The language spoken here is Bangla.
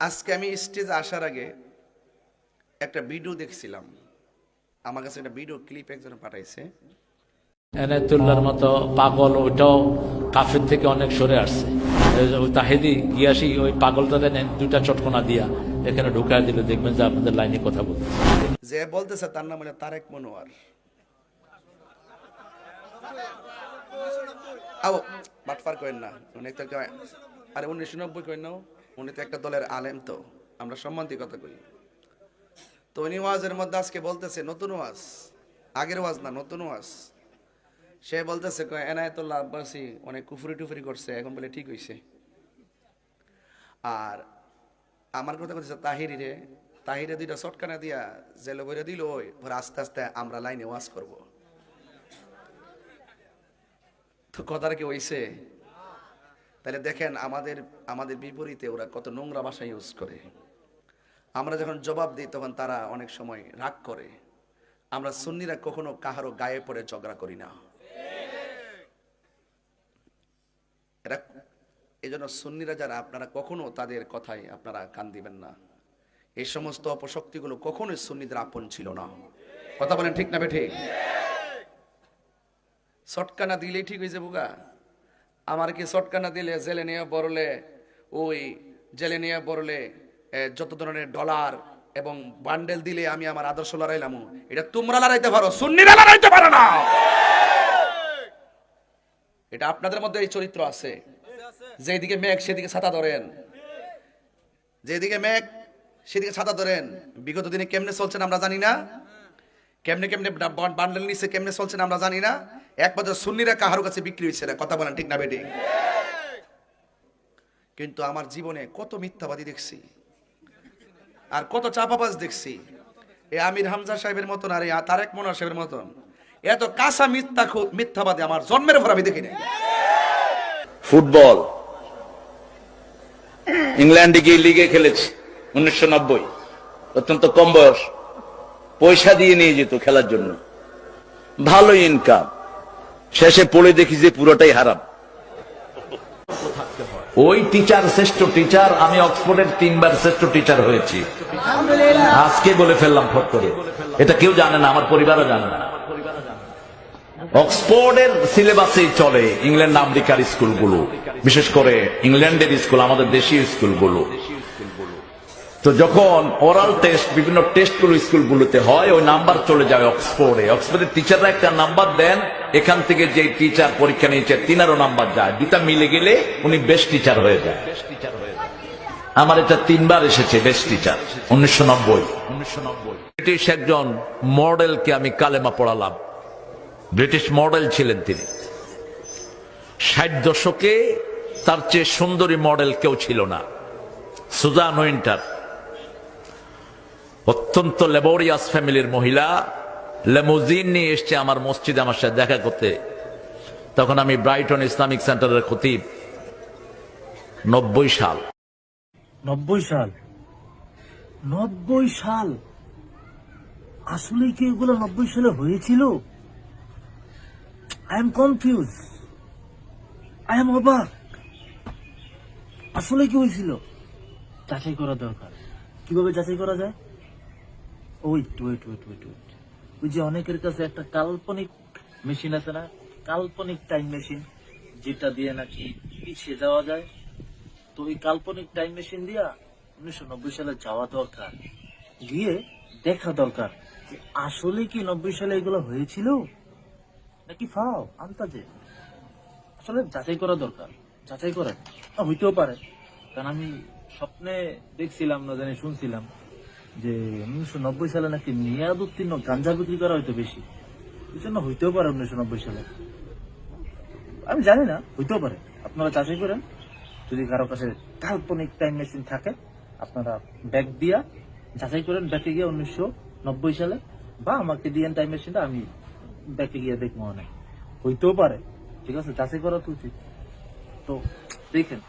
আজকে আমি স্টেজে আসার আগে একটা ভিডিও দেখছিলাম। আমার কাছে একটা ভিডিও ক্লিপ একজন পাঠাইছে। এনায়তুল্লাহর মতো পাগল ওইটাও কাফের থেকে অনেক সরে আসছে। তাহেদি গিয়াসি ওই পাগলটা দেন দুইটা চটকনা দিয়া এখানে ঢুকায় দিলে। দেখবেন যে আপনাদের লাইনে কথা বলতে যে বলতেছে তার নাম হলো তারেক মনোয়ার। আও বাটফার করেন না। তো আরে উনিশশো নব্বই করেন না উনি তো একটা দলের আলেম তো, আমরা সম্মানিত কথা কই তো উনি ওয়াজের মধ্যে আজকে বলতেছে, নতুন ওয়াজ, আগের ওয়াজ না, নতুন ওয়াজ। সে বলতেছে এনায়েতুল্লাহ আব্বাসী অনেক কুফুরি টুফুরি করছে, এখন বলে ঠিক হইছে। আর আমার কথা বলছে তাহিরি রে, তাহিরে দুইটা চটকানা দিয়া জেলে বইরে দিল ওই আস্তে আস্তে আমরা লাইনে ওয়াজ করব। তো কথাটা কি হইছে? তাহলে দেখেন আমাদের আমাদের বিপরীতে ওরা কত নোংরা ভাষা ইউজ করে। আমরা যখন জবাব দিই, তখন তারা অনেক সময় রাগ করে। আমরা সুন্নিরা কখনো কাহারও গায়ে পড়ে ঝগড়া করি না। এরা এই জন্য সুন্নিরা যারা, আপনারা কখনো তাদের কথায় আপনারা কান দিবেন না। এই সমস্ত অপশক্তিগুলো কখনোই সুন্নিদের আপন ছিল না। কথা বলেন ঠিক না ঠিক শটকানা দিলেই ঠিক হয়েছে বুকা আমার কি শটকানা দিলে জেলে নিয়ে বড়লে ওই জেলে নিয়ে বড়লে যত ধরনের ডলার এবং বান্ডেল দিলে আমি আমার আদর্শ লড়াইলাম। এটা তোমরা লড়াইতে পারো, সুন্নিরা লড়াইতে পারো না। এটা আপনাদের মধ্যে এই চরিত্র আছে। যেদিকে মেঘ, সেদিকে ছাতা ধরেন। যেদিকে মেঘ, সেদিকে ছাতা ধরেন। বিগত দিনে কেমনে চলছেন আমরা জানি না। কেমনে কেমনে বান্ডেল নিচ্ছে কেমনে চলছেন আমরা জানি না। এক বছর সুন্নিরা কাহার কাছে বিক্রি হয়েছে না, কথা বলেন ঠিক না বেটি? কিন্তু আমার জীবনে কত মিথ্যাবাদী দেখছি, আর কত চাপাবাজ দেখছি। এই আমির হামজা সাহেবের মতন আর তারেক মনোয়ার সাহেবের মতন, এত কাঁচা মিথ্যা মিথ্যাবাদী আমার জন্মের পর আমি দেখি ফুটবল, ইংল্যান্ডে গিয়ে লিগে খেলেছি, উনিশশো নব্বই, অত্যন্ত কম বয়স। পয়সা দিয়ে নিয়ে যেত খেলার জন্য। ভালো ইনকাম শেষে পড়ে দেখি যে পুরোটাই হারাম। ওই টিচার শ্রেষ্ঠ টিচার আমি অক্সফোর্ডের তিনবার শ্রেষ্ঠ টিচার হয়েছি। আজকে বলে ফেললাম ফট করে। এটা কেউ জানে না আমার পরিবারও জানে না। অক্সফোর্ডের সিলেবাসে চলে ইংল্যান্ড আমেরিকার স্কুলগুলো বিশেষ করে ইংল্যান্ডের স্কুল আমাদের দেশীয় স্কুলগুলো তো যখন ওরাল টেস্ট বিভিন্ন টেস্টগুলো স্কুলগুলোতে হয়, ওই নাম্বার চলে যায় অক্সফোর্ডে অক্সফোর্ডের টিচাররা একটা নাম্বার দেন, এখান থেকে যে টিচার পরীক্ষা নিয়েছে, তিনারও নাম্বার যায়। দুটা মিলে গেলে উনি বেস্ট টিচার হয়ে যায়। আমার এটা তিনবার এসেছে বেস্ট টিচার উনিশশো নব্বই। উনিশশো নব্বই ব্রিটিশ একজন মডেলকে আমি কালেমা পড়ালাম। ব্রিটিশ মডেল ছিলেন তিনি। ষাট দশকে তার চেয়ে সুন্দরী মডেল কেউ ছিল না। Suzanne Winter. অত্যন্ত লেবোরিয়াস ফ্যামিলির মহিলা লেমোজিন নিয়ে এসছে আমার মসজিদে আমার সাথে দেখা করতে। তখন আমি ব্রাইটন ইসলামিক সেন্টারের খতিব, নব্বই সাল। নব্বই সাল? নব্বই সাল? আসলে কি এগুলো নব্বই সালে হয়েছিল? I am confuse I am অবাক। আসলে কি হয়েছিল? যাচাই করা দরকার। কীভাবে যাচাই করা যায়? Wait wait wait wait wait ওই যে অনেকের কাছে একটা কাল্পনিক মেশিন আছে না? কাল্পনিক টাইম মেশিন যেটা দিয়ে নাকি পিছিয়ে যাওয়া যায়। তো ওই কাল্পনিক টাইম মেশিন দিয়া উনিশশো নব্বই সালে যাওয়া দরকার। গিয়ে দেখা দরকার যে আসলে কি নব্বই সালে এগুলো হয়েছিল? নাকি ফাও আন্তাজে আসলে যাচাই করা দরকার যাচাই করা। না, হইতেও পারে। কারণ আমি স্বপ্নে দেখছিলাম না জানি শুনছিলাম। যে উনিশশো নব্বই সালে নাকি মেয়াদ উত্তীর্ণ গাঞ্জা বিক্রি করা হয়তো বেশি। এই জন্য হইতেও পারে উনিশশো নব্বই সালে। আমি জানি না, হইতেও পারে। আপনারা যাচাই করেন। যদি কারও কাছে কাল্পনিক টাইম মেশিন থাকে, আপনারা ব্যাগ দিয়া যাচাই করেন ব্যাকে গিয়ে উনিশশো নব্বই সালে, বা আমাকে দিয়েন টাইম মেশিনটা আমি ব্যাকে গিয়ে দেখব অনেক। হইতেও পারে। ঠিক আছে, যাচাই করা তো উচিত। তো দেখেন